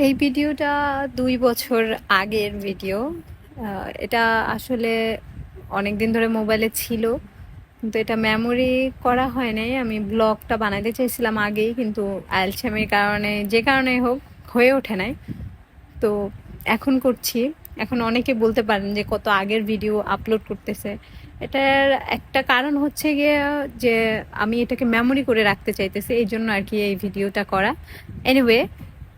এই ভিডিওটা দুই বছর আগের ভিডিও। এটা আসলে অনেক দিন ধরে মোবাইলে ছিল, কিন্তু এটা মেমোরি করা হয় নাই। আমি ব্লগটা বানাইতে চাইছিলাম আগেই, কিন্তু অ্যালছামের কারণে, যে কারণে হোক, হয়ে ওঠে নাই। তো এখন করছি। এখন অনেকে বলতে পারেন যে কত আগের ভিডিও আপলোড করতেছে। এটার একটা কারণ হচ্ছে গিয়ে যে আমি এটাকে মেমোরি করে রাখতে চাইতেছি, এই জন্য আর কি এই ভিডিওটা করা। এনিওয়ে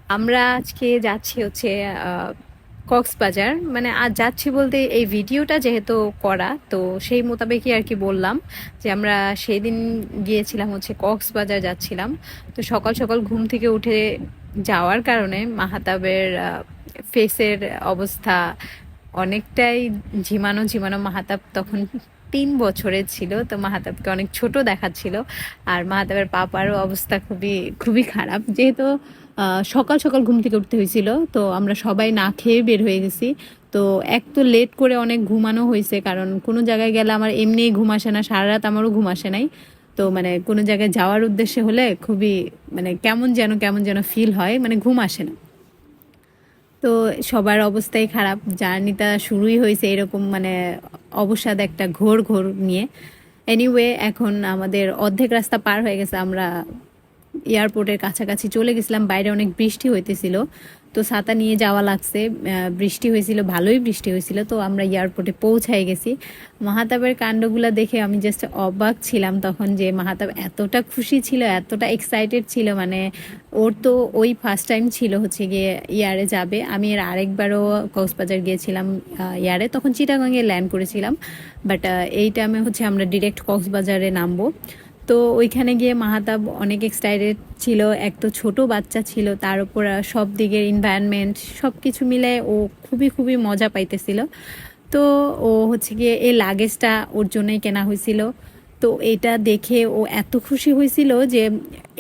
আমরা আজকে যাচ্ছি হচ্ছে কক্সবাজার। মানে আজ যাচ্ছি বলতে এই ভিডিওটা যেহেতু করা, তো সেই মোতাবেকই আর কি বললাম যে আমরা সেই দিন গিয়েছিলাম হচ্ছে কক্সবাজার যাচ্ছিলাম। তো সকাল সকাল ঘুম থেকে উঠে যাওয়ার কারণে মাহাতাবের ফেসের অবস্থা অনেকটাই ঝিমানো ঝিমানো মাহাতাব তখন তিন বছরের ছিল, তো মাহাতাবকে অনেক ছোট দেখাচ্ছিল। আর মাহাতাবের পাপারও অবস্থা খুবই খুবই খারাপ। যেহেতু সকাল সকাল ঘুম থেকে উঠতে হয়েছিল, তো আমরা সবাই না খেয়ে বের হয়ে গেছি। তো এক তো লেট করে অনেক ঘুমানো হয়েছে, কারণ কোনো জায়গায় গেলে আমার এমনিই ঘুম আসে না, সারা রাত আমারও ঘুম আসে নাই। তো মানে কোনো জায়গায় যাওয়ার উদ্দেশ্যে হলে খুবই মানে কেমন যেন কেমন যেন ফিল হয় মানে ঘুম আসে না। তো সবার অবস্থাই খারাপ। জার্নিটা শুরুই হয়েছে এরকম মানে অবসাদ একটা ঘোর ঘোর নিয়ে। এনিওয়ে এখন আমাদের অর্ধেক রাস্তা পার হয়ে গেছে, আমরা এয়ারপোর্টের কাছাকাছি চলে গেছিলাম, বাইরে অনেক বৃষ্টি হইতেছিল। তো ছাতা নিয়ে যাওয়া লাগছে বৃষ্টি হয়েছিল ভালোই বৃষ্টি হয়েছিল তো আমরা এয়ারপোর্টে পৌঁছাই গেছি। মাহাতাবের কাণ্ডগুলো দেখে আমি জাস্ট অবাক ছিলাম তখন যে মাহাতাব এতটা খুশি ছিল, এতটা এক্সাইটেড ছিল। মানে ওর তো ওই ফার্স্ট টাইম ছিল হচ্ছে গিয়ে ইয়ারে যাবে। আমি এর আরেকবারও কক্সবাজার গিয়েছিলাম ইয়ারে। তখন চিটাগঙ্গে ল্যান্ড করেছিলাম। বাট এই টাইমে হচ্ছে আমরা ডিরেক্ট কক্সবাজারে নামবো। তো ওইখানে গিয়ে মাহাতাব অনেক এক্সাইটেড ছিল। এক তো ছোট বাচ্চা ছিল, তার উপর সব দিকের এনভায়রনমেন্ট সব কিছু মিলে ও খুবই খুবই মজা পাইতেছিল। তো ও হচ্ছে গিয়ে এই লাগেজটা ওর জন্যই কেনা হয়েছিল তো এটা দেখে ও এত খুশি হয়েছিল যে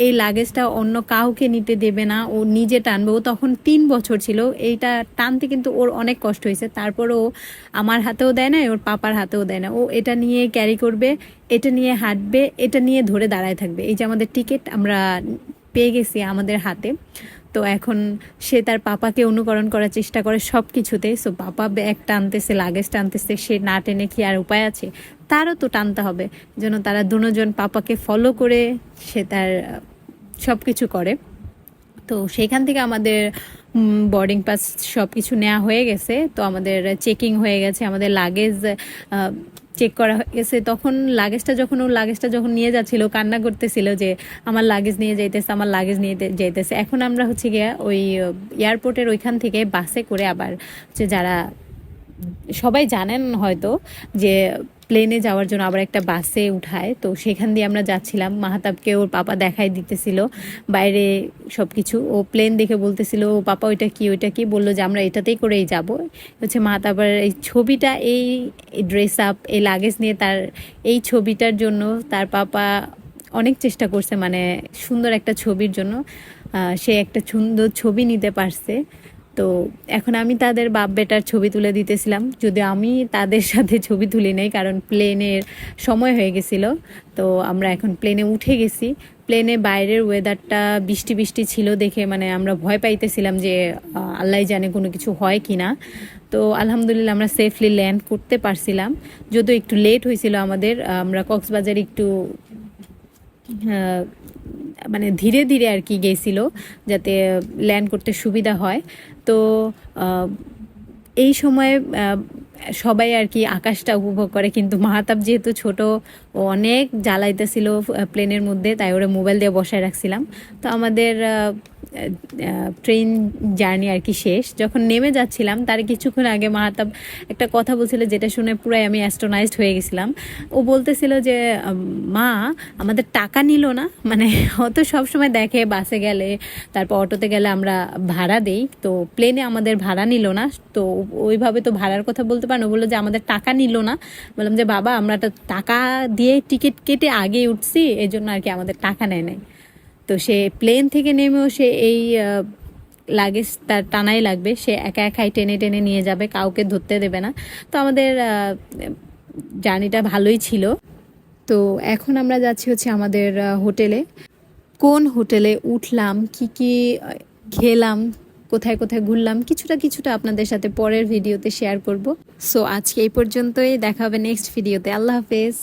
এই লাগেজটা অন্য কাউকে নিতে দেবে না, ও নিজে টানবে। ও তখন তিন বছর ছিল, এইটা টানতে কিন্তু ওর অনেক কষ্ট হয়েছে। তারপর ও আমার হাতেও দেয় না ওর পাপার হাতেও দেয় না। ও এটা নিয়ে ক্যারি করবে, এটা নিয়ে হাঁটবে, এটা নিয়ে ধরে দাঁড়ায় থাকবে। এই যে আমাদের টিকিট আমরা পেয়ে গেছি আমাদের হাতে। তো এখন সে তার পাপাকে অনুকরণ করার চেষ্টা করে সব কিছুতে সো পাপা ব্যাগ টানতেছে লাগেজ টানতেছে, সে না টেনে কি আর উপায় আছে? তারও তো টানতে হবে, যেন তারা দুজন পাপাকে ফলো করে সে তার সব কিছু করে। তো সেখান থেকে আমাদের বোর্ডিং পাস সব কিছু নেওয়া হয়ে গেছে। তো আমাদের চেকিং হয়ে গেছে, আমাদের লাগেজ চেক করা গেছে, তখন লাগেজটা যখন ও লাগেজটা যখন নিয়ে যাচ্ছিল, কান্না করতেছিল যে আমার লাগেজ নিয়ে যাইতেছে, আমার লাগেজ নিয়ে যাইতেছে। এখন আমরা হচ্ছে গিয়া ওই এয়ারপোর্টের ওইখান থেকে বাসে করে আবার হচ্ছে যারা, সবাই জানেন হয়তো যে প্লেনে যাওয়ার জন্য আবার একটা বাসে উঠায়। তো সেখান দিয়ে আমরা যাচ্ছিলাম। মাহাতাবকে ওর পাপা দেখাই দিতেছিল। বাইরে সব কিছু ও প্লেন দেখে বলতেছিল, ও পাপা, ওইটা কি? ওইটা কি? বলল যে, আমরা এটাতেই করেই যাব। হচ্ছে মাহাতাবার এই ছবিটা, এই ড্রেস আপ এই লাগেজ নিয়ে তার এই ছবিটার জন্য তার পাপা অনেক চেষ্টা করছে। মানে সুন্দর একটা ছবির জন্য। সে একটা সুন্দর ছবি নিতে পারছে। তো এখন আমি তাদের বাপ বেটার ছবি তুলে দিতেছিলাম। যদি আমি তাদের সাথে ছবি তুলি নাই, কারণ প্লেনের সময় হয়ে গেছিল। তো আমরা এখন প্লেনে উঠে গেছি। প্লেনে বাইরের ওয়েদারটা বৃষ্টি বৃষ্টি ছিল দেখে মানে আমরা ভয় পাইতেছিলাম যে আল্লাহ জানে কোনো কিছু হয় কি না তো আলহামদুলিল্লাহ আমরা সেফলি ল্যান্ড করতে পারছিলাম। যদিও একটু লেট হয়েছিল আমাদের আমরা কক্সবাজার একটু মানে ধীরে ধীরে আর কি গেছিল, যাতে ল্যান্ড করতে সুবিধা হয়। তো এই সময়ে সবাই আর কি আকাশটা উপভোগ করে, কিন্তু মাহাতাব যেহেতু ছোট, ও অনেক জ্বালাইতেছিল প্লেনের মধ্যে, তাই ওরা মোবাইল দিয়ে বসায় রাখছিলাম। তো আমাদের ট্রেন জার্নি আর কি শেষ। যখন নেমে যাচ্ছিলাম, তার কিছুক্ষণ আগে মাহাতাব একটা কথা বলছিল, যেটা শুনে পুরাই আমি অ্যাস্ট্রোনাইজড হয়ে গেছিলাম। ও বলতেছিল যে মা, আমাদের টাকা নিল না। মানে ও তো সবসময় দেখে, বাসে গেলে, তারপর অটোতে গেলে আমরা ভাড়া দেই। তো প্লেনে আমাদের ভাড়া নিল না, তো ওইভাবে তো ভাড়ার কথা বলতে পারেন ও বলল যে আমাদের টাকা নিল না। বললাম যে, বাবা, আমরা তো টাকা দিয়ে টিকিট কেটে আগে উঠছি, এই জন্য আর কি আমাদের টাকা নেয় নাই। তো সে প্লেন থেকে নেমেও সে এই লাগেজ তার টানাই লাগবে। সে একা একাই টেনে টেনে নিয়ে যাবে, কাউকে ধরতে দেবে না। তো আমাদের জার্নিটা ভালোই ছিল। তো এখন আমরা যাচ্ছি হচ্ছে আমাদের হোটেলে। কোন হোটেলে উঠলাম, কি কি খেলাম কোথায় কোথায় ঘুরলাম, কিছুটা কিছুটা আপনাদের সাথে পরের ভিডিওতে শেয়ার করব। সো আজকে এই পর্যন্তই, দেখা হবে নেক্সট ভিডিওতে আল্লাহ হাফেজ।